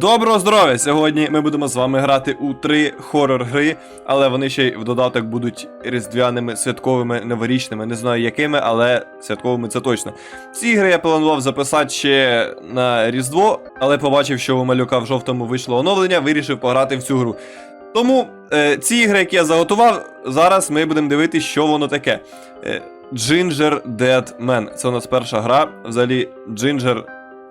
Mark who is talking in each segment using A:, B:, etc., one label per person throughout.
A: Доброго здоров'я! Сьогодні ми будемо з вами грати у три хорор-гри, але вони ще й в додаток будуть різдвяними, святковими, новорічними. Не знаю якими, але святковими це точно. Ці ігри я планував записати ще на Різдво, але побачив, що у малюка в жовтому вийшло оновлення, вирішив пограти в цю гру. Тому е, ці ігри, які я заготував, зараз ми будемо дивитися, що воно таке. Е, Ginger Dead Man. Це у нас перша гра. Взагалі, Ginger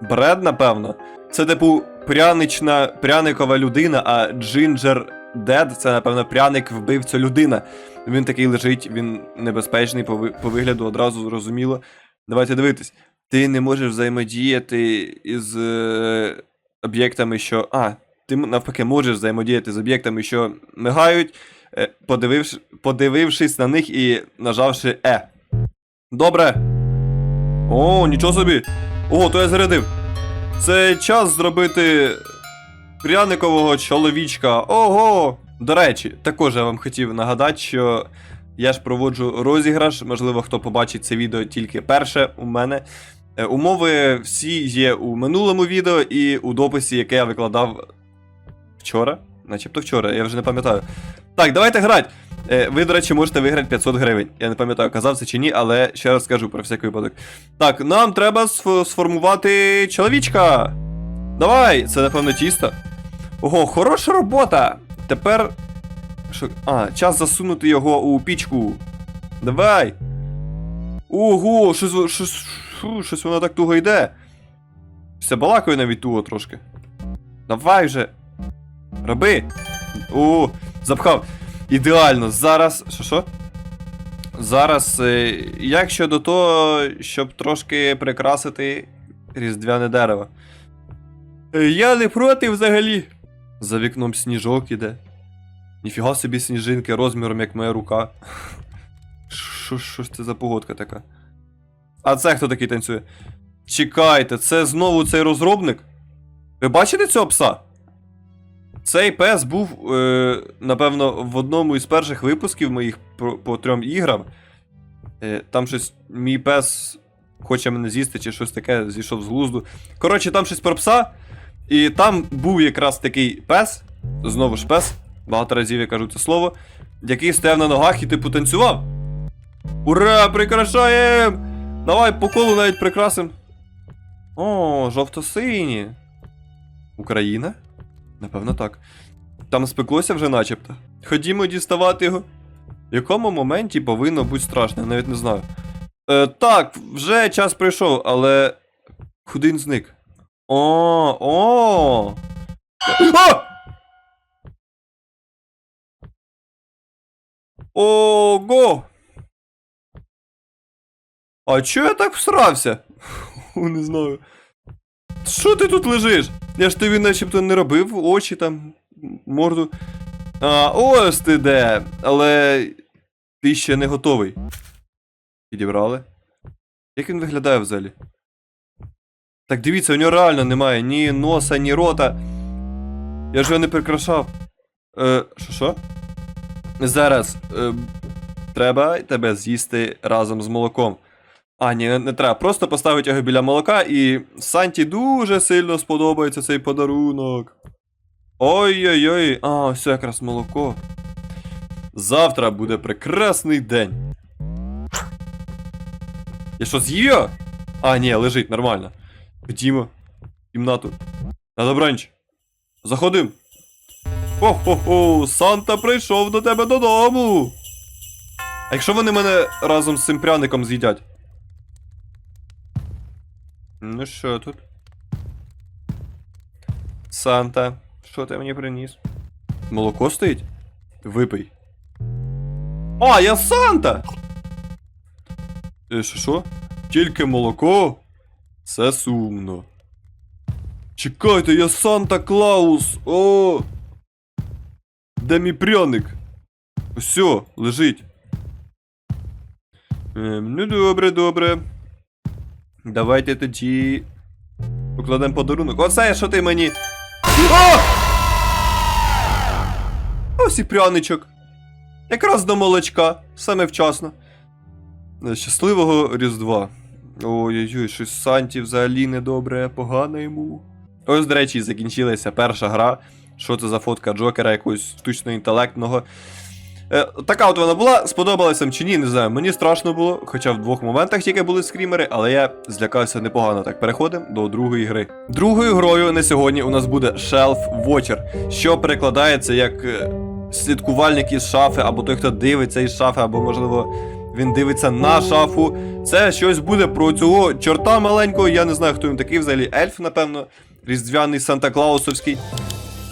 A: Bread, напевно. Це типу прянична, пряникова людина, а Ginger Dead це, напевно, пряник вбивця людина. Він такий лежить, він небезпечний по, ви- по вигляду, одразу зрозуміло. Давайте дивитись. Ти не можеш взаємодіяти із е, об'єктами, що. А, ти навпаки можеш взаємодіяти з об'єктами, що мигають, е, подививш, подивившись на них і нажавши Е. Добре. О, нічого собі. Ого, то я зарядив. Це час зробити пряникового чоловічка. Ого! До речі, також я вам хотів нагадати, що я ж проводжу розіграш. Можливо, хто побачить це відео тільки перше у мене. Е, Умови всі є у минулому відео і у дописі, яке я викладав вчора. Начебто вчора, я вже не пам'ятаю. Так, давайте грати. Е, Ви, до речі, можете виграти 500 гривень. Я не пам'ятаю, казав це чи ні, але ще раз скажу про всякий випадок. Так, нам треба сформувати чоловічка. Давай, це напевно тісто. Ого, хороша робота. Тепер. А, час засунути його у пічку. Давай. Ого, щось, щось, щось воно так туго йде. Все балакає навіть туго трошки. Давай вже. Роби. О, запхав. Ідеально. Зараз. Що що? Зараз. е, Як щодо того, щоб трошки прикрасити різдвяне дерево. Е, Я не проти взагалі. За вікном сніжок іде. Ніфіга собі сніжинки розміром, як моя рука. Що, що ж це за погодка така? А це хто такий танцює? Чекайте, це знову цей розробник? Ви бачите цього пса? Цей пес був, е, напевно, в одному із перших випусків моїх про, по трьом іграм. Е, там щось мій пес хоче мене з'їсти чи щось таке, зійшов з глузду. Коротше, там щось про пса. І там був якраз такий пес, знову ж пес, багато разів я кажу це слово, який стояв на ногах і типу танцював. Ура! Прикрашаєм! Давай по колу навіть прикрасим. О, жовто-сині. Україна? Напевно, так. Там спеклося вже начебто. Ходімо діставати його. В якому моменті повинно бути страшно, я навіть не знаю. Е, так, вже час прийшов, але. Куди він зник? О, о! А! Ого! А чого я так всрався? Не знаю. Що ти тут лежиш? Я ж тобі начебто не робив очі там, морду. А, ось ти де. Але ти ще не готовий. Підібрали. Як він виглядає взагалі? Так дивіться, у нього реально немає ні носа, ні рота. Я ж його не прикрашав. Е, що що? Зараз. Е, треба тебе з'їсти разом з молоком. А, ні, не, не треба. Просто поставити його біля молока, і Санті дуже сильно сподобається цей подарунок. Ой-ой-ой. А, все якраз молоко. Завтра буде прекрасний день. Я що, з'їв? А, ні, лежить, нормально. Ходімо. Кімнату. На добранч. Заходим. Хо-хо-хо, Санта прийшов до тебе додому. А якщо вони мене разом з цим пряником з'їдять? Ну що тут? Санта, що ти мені приніс? Молоко стоїть? Випий. А, я Санта! Е, що що? Тільки молоко? Це сумно. Чекайте, я Санта Клаус! О! Де мій пряник? Все, лежить. Ем, ну добре, добре. Давайте тоді. Покладемо подарунок. Оце що ти мені. О! Ось і пряничок. Якраз до молочка. Саме вчасно. Е, Щасливого Різдва. Ой-ой-ой, щось Санті взагалі недобре, погано йому. Ось, до речі, закінчилася перша гра. Що це за фотка Джокера якогось штучно інтелектного. Е, така от вона була, сподобалася чи ні, не знаю. Мені страшно було, хоча в двох моментах тільки були скрімери, але я злякався непогано. Так, переходимо до другої гри. Другою грою на сьогодні у нас буде Shelf Watcher, що перекладається як е, слідкувальник із шафи, або той, хто дивиться із шафи, або, можливо, він дивиться на шафу. Це щось буде про цього чорта маленького, я не знаю, хто він такий, взагалі ельф, напевно, різдвяний Санта-Клаусовський.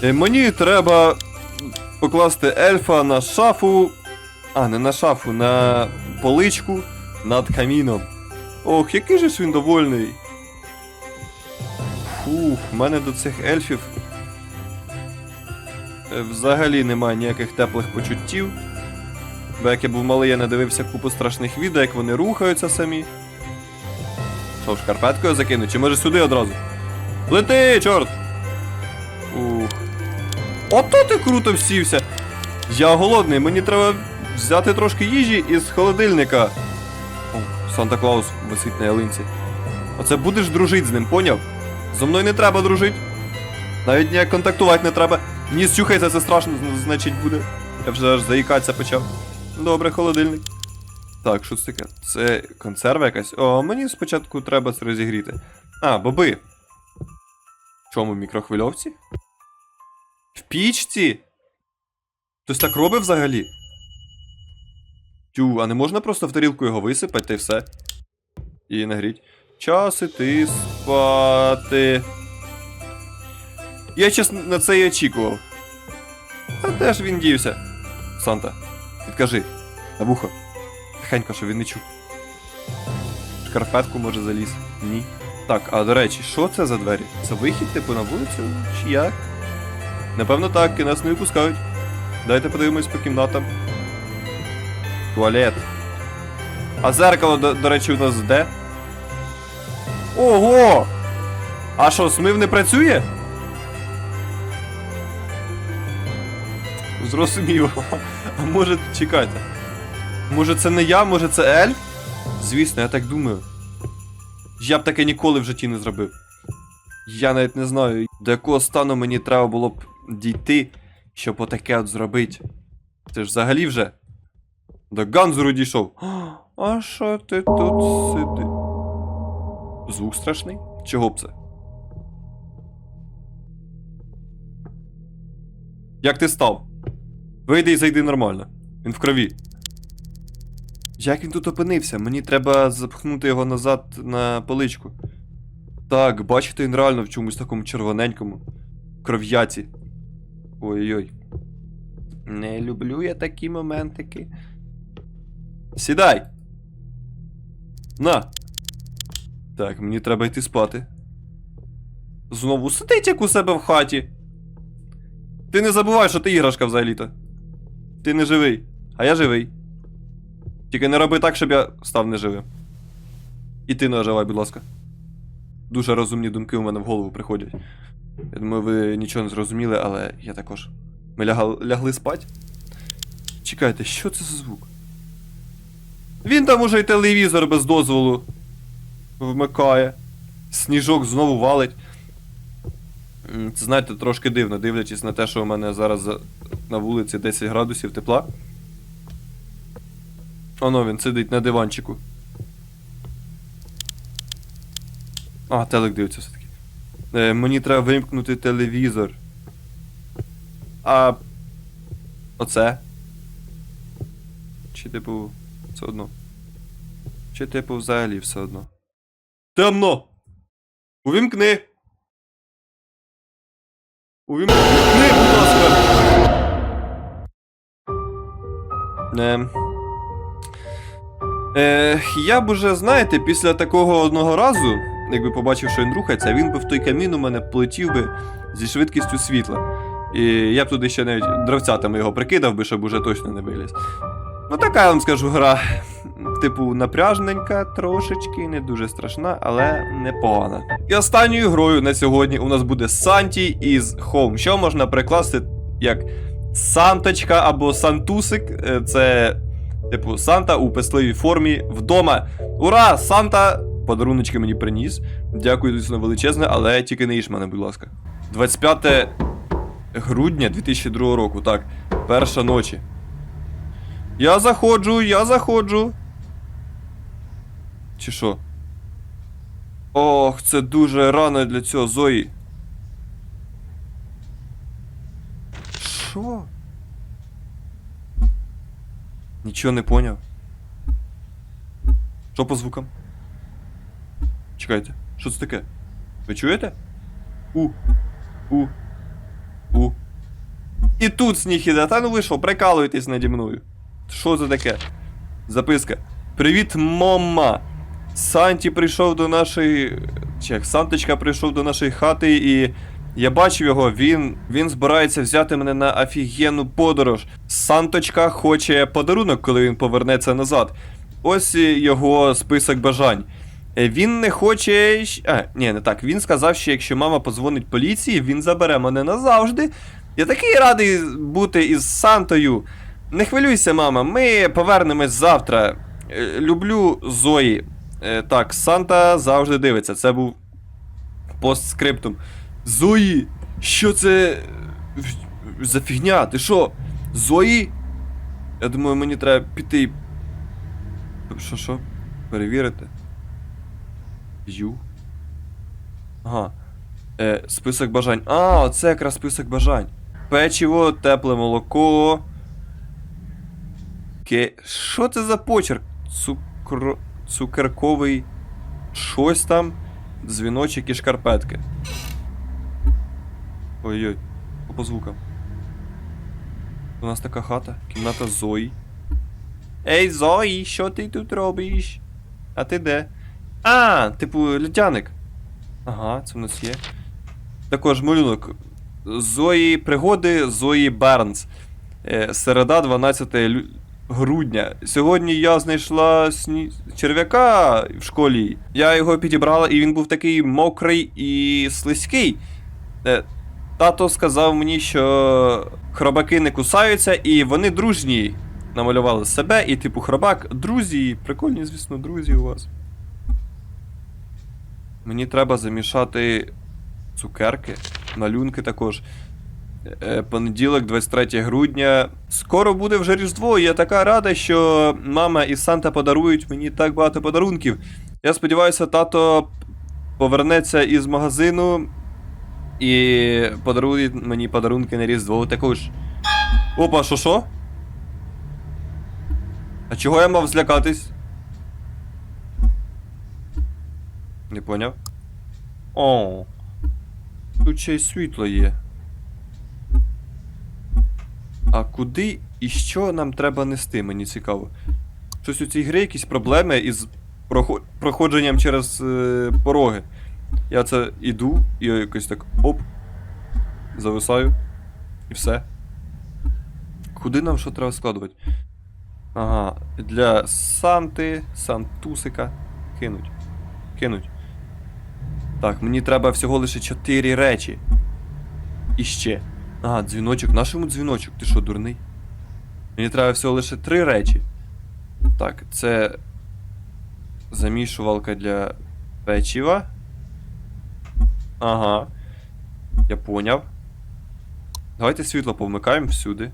A: Е, Мені треба покласти ельфа на шафу. А, не на шафу, на поличку над каміном. Ох, який же ж він довольний. Фух, в мене до цих ельфів. е, Взагалі немає ніяких теплих почуттів. Бо як я був малий, я надивився купу страшних відео, як вони рухаються самі. Що, шкарпеткою закину? Чи може сюди одразу? Лети, чорт! Ух. Ото ти круто всівся! Я голодний, мені треба взяти трошки їжі із холодильника. О, Санта Клаус висить на ялинці. Оце будеш дружити з ним, поняв? Зо мною не треба дружити. Навіть ніяк контактувати не треба. Ніс чухається, це страшно, значить буде. Я вже аж заїкатися почав. Добре, холодильник. Так, що це таке? Це консерва якась? О, мені спочатку треба це розігріти. А, боби. Чому мікрохвильовці? В пічці? Хтось так робить взагалі? Тю, а не можна просто в тарілку його висипати та й все. І нагріть. Час іти спати. Я чесно на це і очікував. А де ж він дівся? Санта, підкажи, на вухо. Тихенько, щоб він не чув. Шкарпетку може заліз. Ні. Так, а до речі, що це за двері? Це вихід, типу, на вулицю? Чи як? Напевно так, і нас не випускають. Дайте подивимось по кімнатам. Туалет. А зеркало, до, до речі, у нас де? Ого! А що, смив не працює? Зрозуміло. А може, чекайте. Може це не я, може це ельф? Звісно, я так думаю. Я б таке ніколи в житті не зробив. Я навіть не знаю, до якого стану мені треба було б дійти, щоб отаке от зробити. Ти ж взагалі вже до Ганзуру дійшов. А що ти тут сиди? Звук страшний? Чого б це? Як ти став? Вийди і зайди нормально. Він в крові. Як він тут опинився? Мені треба запхнути його назад на поличку. Так, бачите, він реально в чомусь такому червоненькому. Кров'яці. Ой-ой. Не люблю я такі моментики. Сідай! На! Так, мені треба йти спати. Знову сидить як у себе в хаті. Ти не забувай, що ти іграшка взагалі-то. Ти не живий, а я живий. Тільки не роби так, щоб я став неживим. І ти не оживай, будь ласка. Дуже розумні думки у мене в голову приходять. Я думаю, ви нічого не зрозуміли, але я також. Ми лягали, лягли спать. Чекайте, що це за звук? Він там уже й телевізор без дозволу вмикає. Сніжок знову валить. Це знаєте, трошки дивно, дивлячись на те, що у мене зараз на вулиці 10 градусів тепла. Оно він сидить на диванчику. А, телек дивиться все-таки. Е, мені треба вимкнути телевізор. А. Оце. Чи типу, все одно. Чи типу взагалі все одно. Темно! Увімкни! Увімкни, будь ласка! Е, е, я б уже, знаєте, після такого одного разу, якби побачив, що він рухається, він би в той камін у мене полетів би зі швидкістю світла. І я б туди ще навіть дровцятами його прикидав би, щоб уже точно не виліз. Ну, така я вам скажу гра. Типу, напряжненька, трошечки, не дуже страшна, але непогана. І останньою грою на сьогодні у нас буде Санті із Home, що можна прикласти як Санточка або Сантусик. Е, Це, типу, Санта у писливій формі вдома. Ура! Санта подаруночки мені приніс. Дякую, звісно, величезне, але тільки не їж мене, будь ласка. 25 грудня 2002 року, так. Перша ночі. Я заходжу, я заходжу. Чи що? Ох, це дуже рано для цього, Зої. Що? Нічого не поняв. Що по звукам? Чекайте, що це таке? Ви чуєте? У. У. У. І тут сніг іде, та ну ви що, прикалуєтесь наді мною. Що це таке? Записка. Привіт, мама! Санті прийшов до нашої. Чи як Санточка прийшов до нашої хати і. Я бачив його, він він збирається взяти мене на офігенну подорож. Санточка хоче подарунок, коли він повернеться назад. Ось його список бажань. Е, Він не хоче. А, ні, не так. Він сказав, що якщо мама позвонить поліції, він забере мене назавжди. Я такий радий бути із Сантою. Не хвилюйся, мама, ми повернемось завтра. Е, Люблю Зої. Е, Так, Санта завжди дивиться. Це був постскриптум. Зої! Що це за фігня? Ти що? Зої? Я думаю, мені треба піти. Що, що? Перевірити. Ю. Ага. Е, список бажань. А, оце якраз список бажань. Печиво, тепле молоко. Ке... Що це за почерк? Цукро... Цукерковий. Щось там. Дзвіночок і шкарпетки. Ой-ой. По звукам. У нас така хата. Кімната Зої. Ей, Зої, що ти тут робиш? А ти де? А, типу, льодяник. Ага, це в нас є. Також малюнок. Зої пригоди Зої Бернс. Е, середа, 12 лю- грудня. Сьогодні я знайшла сні... черв'яка в школі. Я його підібрала, і він був такий мокрий і слизький. Е, тато сказав мені, що хробаки не кусаються, і вони дружні. Намалювали себе, і типу хробак, друзі, прикольні, звісно, друзі у вас. Мені треба замішати цукерки, малюнки також. Е, Понеділок, 23 грудня. Скоро буде вже Різдво, і я така рада, що мама і Санта подарують мені так багато подарунків. Я сподіваюся, тато повернеться із магазину і подарує мені подарунки на Різдво також. Опа, що що? А чого я мав злякатись? Не поняв? О. Тут ще й світло є. А куди і що нам треба нести, мені цікаво. Щось у цій грі якісь проблеми із прохо- проходженням через е, пороги. Я це іду і якось так оп. Зависаю. І все. Куди нам що треба складувати? Ага, для Санти, Сантусика. Кинуть. Кинуть. Так, мені треба всього лише 4 речі. І ще. Ага, дзвіночок. Нашому дзвіночок? Ти що, дурний? Мені треба всього лише 3 речі. Так, це. Замішувалка для печива. Ага. Я поняв. Давайте світло повмикаємо всюди.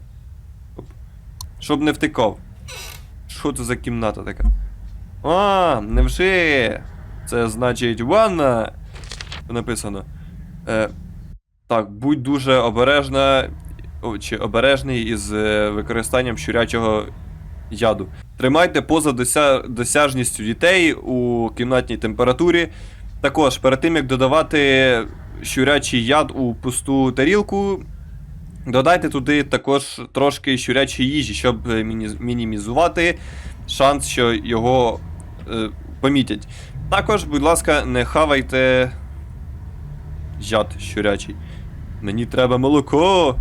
A: Оп. Щоб не втикав. Що це за кімната така? А, невже? Це значить ванна. Написано. Е, так, будь дуже обережна. Чи обережний із е, використанням щурячого яду. Тримайте поза дося... досяжністю дітей у кімнатній температурі. Також, перед тим як додавати щурячий яд у пусту тарілку, додайте туди також трошки щурячої їжі, щоб е, мінімізувати шанс, що його е, помітять. Також, будь ласка, не хавайте яд щурячий. Мені треба молоко.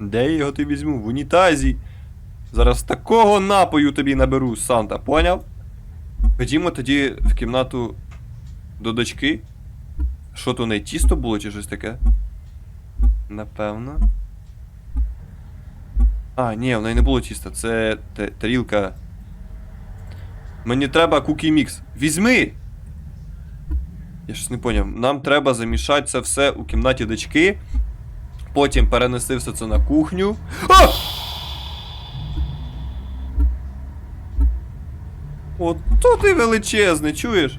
A: Де я його тобі візьму? В унітазі. Зараз такого напою тобі наберу, Санта, поняв? Ходімо тоді в кімнату до дочки. Що то не тісто було чи щось таке? Напевно. А, ні, в неї не було тіста, це та- тарілка. Мені треба кукі мікс. Візьми! Я щось не поняв. Нам треба замішати це все у кімнаті дочки. Потім перенести все це на кухню. А! Ото ти величезний, чуєш?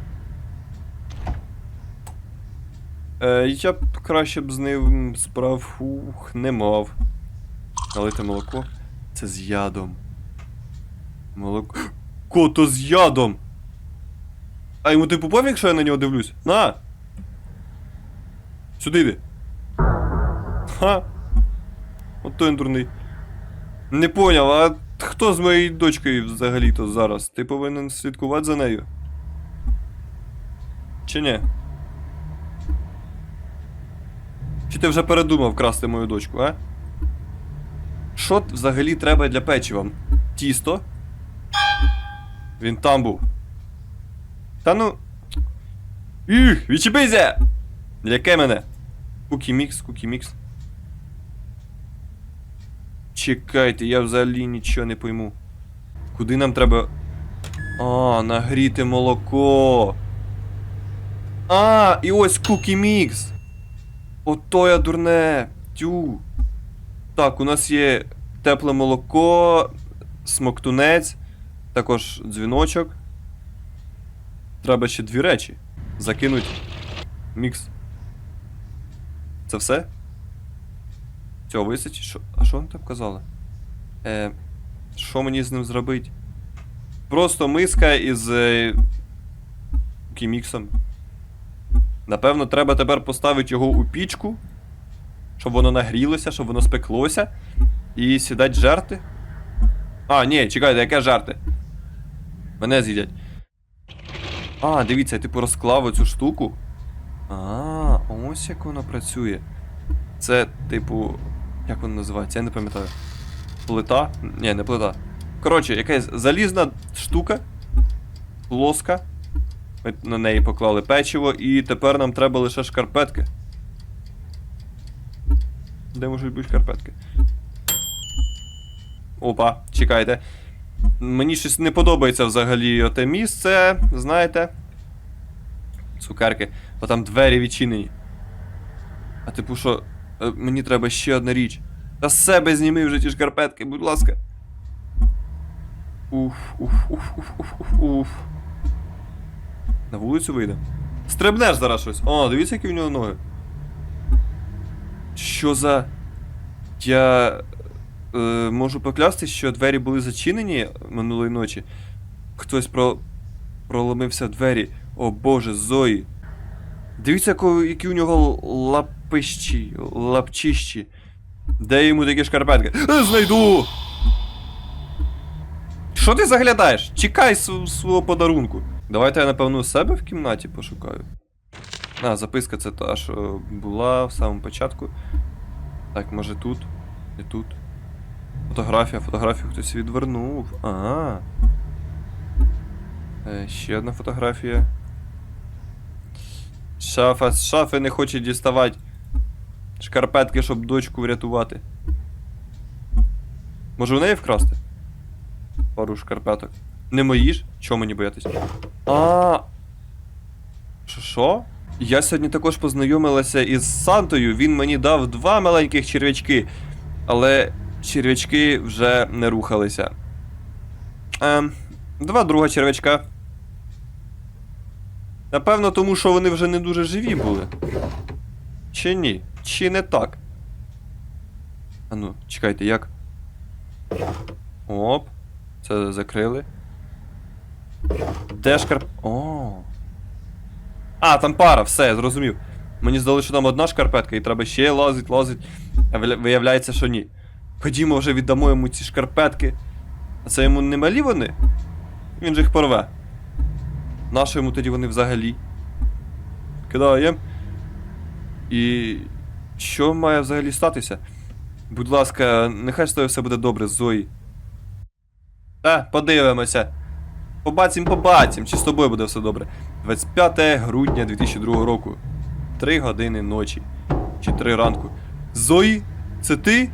A: Е, я б краще б з ним справ ух, не мав. Налити молоко. Це з ядом. Молоко. Кото з ядом! А йому типу пофіг, якщо я на нього дивлюсь? На! Сюди йди. Ха! От той дурний. Не поняв, а хто з моєю дочкою взагалі-то зараз? Ти повинен слідкувати за нею? Чи ні? Чи ти вже передумав красти мою дочку, а? Що взагалі треба для печива? Тісто? Він там був. Та ну. Їх, відчепися! Яке мене? Кукі мікс, кукі мікс. Чекайте, я взагалі нічого не пойму. Куди нам треба. А, нагріти молоко. А, і ось кукі мікс. Ото я дурне. Тю. Так, у нас є тепле молоко, смоктунець, також дзвіночок. Треба ще дві речі. Закинуть мікс. Це все? Цього висить? Що? А що вони там казали? Е, що мені з ним зробити? Просто миска із е, кіміксом. Напевно, треба тепер поставити його у пічку, щоб воно нагрілося, щоб воно спеклося. І сідать жерти. А, ні, чекайте, яке жерти? Мене з'їдять. А, дивіться, я типу розклав оцю штуку. А, ось як воно працює. Це, типу. Як воно називається? Я не пам'ятаю. Плита? Ні, не плита. Коротше, якась залізна штука. Плоска. Ми на неї поклали печиво, і тепер нам треба лише шкарпетки. Де можуть бути шкарпетки? Опа, чекайте. Мені щось не подобається взагалі оте місце, знаєте. Цукерки. Бо там двері відчинені. А типу що, е, мені треба ще одна річ. Та з себе зніми вже ті шкарпетки, будь ласка. Уф, уф, уф, уф, уф, уф, уф. На вулицю вийде. Стрибнеш зараз щось. О, дивіться, які у нього ноги. Що за. Я. Е, можу поклясти, що двері були зачинені минулої ночі. Хтось про... проломився в двері. О боже, Зої. Дивіться, які у нього лапищі, лапчищі. Де йому такі шкарпетки? Е, Знайду! Що ти заглядаєш? Чекай свого подарунку. Давайте я, напевно, у себе в кімнаті пошукаю. А, записка це та, що була в самому початку. Так, може тут? І тут. Фотографія, фотографію хтось відвернув. Ага. Е, ще одна фотографія. Шафа з шафи не хоче діставати. Шкарпетки, щоб дочку врятувати. Може у неї вкрасти? Пару шкарпеток. Не мої ж? Чого мені боятись? А. Що що? Я сьогодні також познайомилася із Сантою. Він мені дав два маленьких черв'ячки. Але черв'ячки вже не рухалися. Ем, два друга черв'ячка. Напевно, тому що вони вже не дуже живі були. Чи ні? Чи не так? Ану, чекайте, як? Оп. Це закрили. Де шкарп. О. А, там пара, все, зрозумів. Мені здалося, що там одна шкарпетка, і треба ще лазить, лазить. А виявляється, що ні. Ходімо вже віддамо йому ці шкарпетки. А це йому не малі вони? Він же їх порве. Нащо йому тоді вони взагалі? Кидаємо. І. Що має взагалі статися? Будь ласка, нехай з тобою все буде добре, Зої. Та, подивимося. Побачим, побачим, чи з тобою буде все добре. 25 грудня 2002 року. 3 години ночі. Чи 3 ранку. Зої, це ти?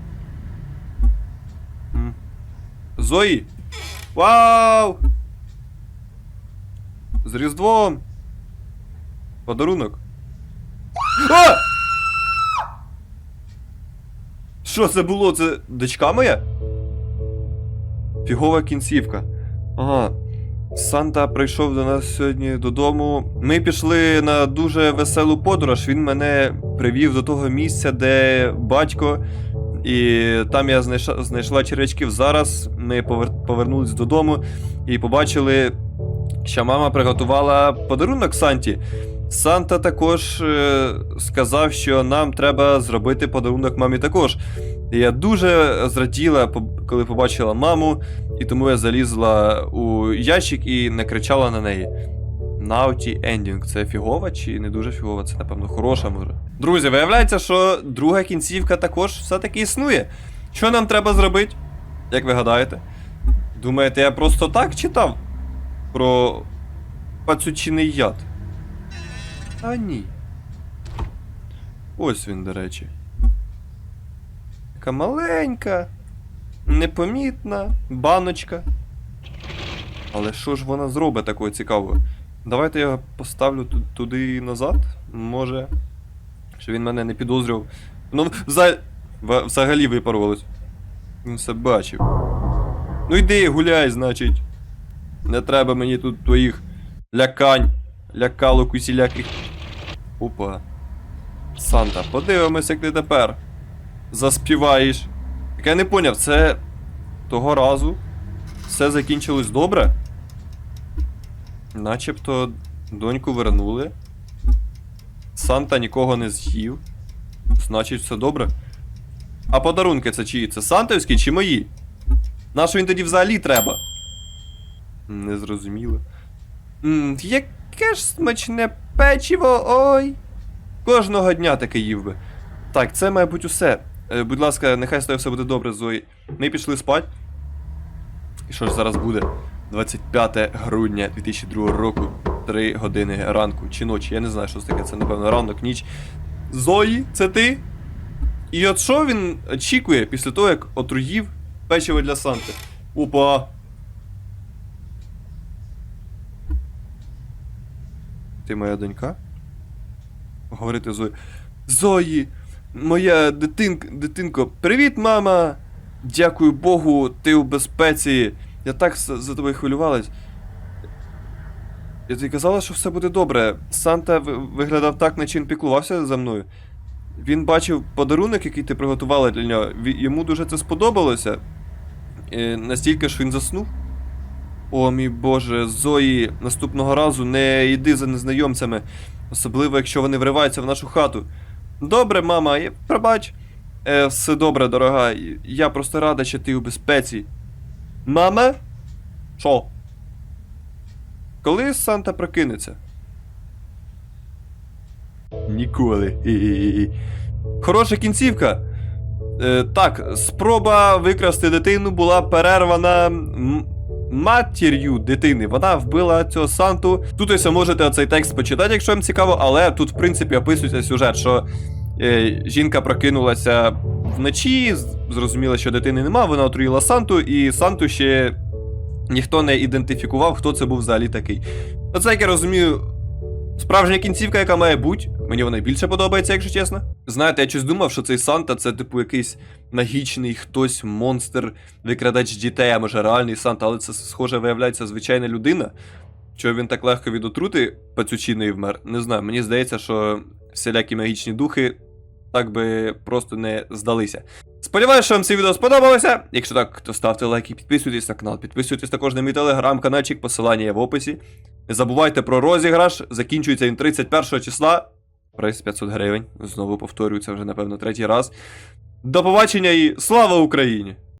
A: М. Зої? Вау! З Різдвом! Подарунок. А! Що це було? Це дочка моя? Фігова кінцівка. Ага. Санта прийшов до нас сьогодні додому. Ми пішли на дуже веселу подорож. Він мене привів до того місця, де батько. І там я знайшла, знайшла черв'ячків. Зараз ми повер... повернулись додому і побачили, що мама приготувала подарунок Санті. Санта також е, сказав, що нам треба зробити подарунок мамі також. І я дуже зраділа, коли побачила маму, і тому я залізла у ящик і не кричала на неї. Naughty Ending. Це фігова чи не дуже фігова? Це, напевно, хороша може. Друзі, виявляється, що друга кінцівка також все-таки існує. Що нам треба зробити? Як ви гадаєте? Думаєте, я просто так читав про пацючиний яд? А ні. Ось він, до речі. Така маленька, непомітна баночка. Але що ж вона зробить такого цікавого? Давайте я поставлю ту- туди назад. Може. Щоб він мене не підозрював. Ну, вза... взагалі випарувалось. Він все бачив. Ну йди, гуляй, значить. Не треба мені тут твоїх лякань, лякалок усіляких. Опа. Санта, подивимось, як ти тепер заспіваєш. Так я не поняв, це того разу все закінчилось добре? Начебто доньку вернули. Санта нікого не з'їв. Значить, все добре. А подарунки це чиї? Це сантовські чи мої? Нащо він тоді взагалі треба? Не зрозуміло. Яке ж смачне печиво, ой. Кожного дня таке їв би. Так, це, мабуть, усе. Е, будь ласка, нехай з тобою все буде добре, Зої. Ми пішли спать. І що ж зараз буде? 25 грудня 2002 року, 3 години ранку чи ночі. Я не знаю, що це таке, це, напевно, ранок, ніч. Зої, це ти? І от що він очікує після того, як отруїв печиво для Санти? Опа! Ти моя донька? Говорити Зої. Зої! Моя дитинка, дитинко, привіт, мама! Дякую Богу, ти у безпеці. Я так за тобою хвилювалась. Я тобі казала, що все буде добре. Санта ви- виглядав так, наче він піклувався за мною. Він бачив подарунок, який ти приготувала для нього. Йому дуже це сподобалося. Е, настільки ж він заснув. О, мій Боже, Зої, наступного разу не йди за незнайомцями, особливо якщо вони вриваються в нашу хату. Добре, мама, пробач. Е, все добре, дорога. Я просто рада, що ти у безпеці. Мама? Що? Коли Санта прокинеться? Ніколи. Хороша кінцівка. Е, так, спроба викрасти дитину була перервана матір'ю дитини. Вона вбила цього Санту. Тут ось можете цей текст почитати, якщо вам цікаво, але тут, в принципі, описується сюжет, що е, жінка прокинулася вночі, зрозуміла, що дитини нема, вона отруїла Санту, і Санту ще ніхто не ідентифікував, хто це був взагалі такий. Оце, як я розумію, справжня кінцівка, яка має бути. Мені вона більше подобається, якщо чесно. Знаєте, я щось думав, що цей Санта це, типу, якийсь магічний хтось, монстр, викрадач дітей, а може реальний Санта, але це, схоже, виявляється звичайна людина. Що він так легко від отрути пацючиною вмер, не знаю. Мені здається, що всілякі магічні духи так би просто не здалися. Сподіваюся, що вам це відео сподобалося. Якщо так, то ставте лайк і підписуйтесь на канал. Підписуйтесь також на мій телеграм-канальчик, посилання є в описі. Не забувайте про розіграш. Закінчується він 31 числа. Прайс 500 гривень. Знову повторюю, це вже, напевно, третій раз. До побачення і слава Україні!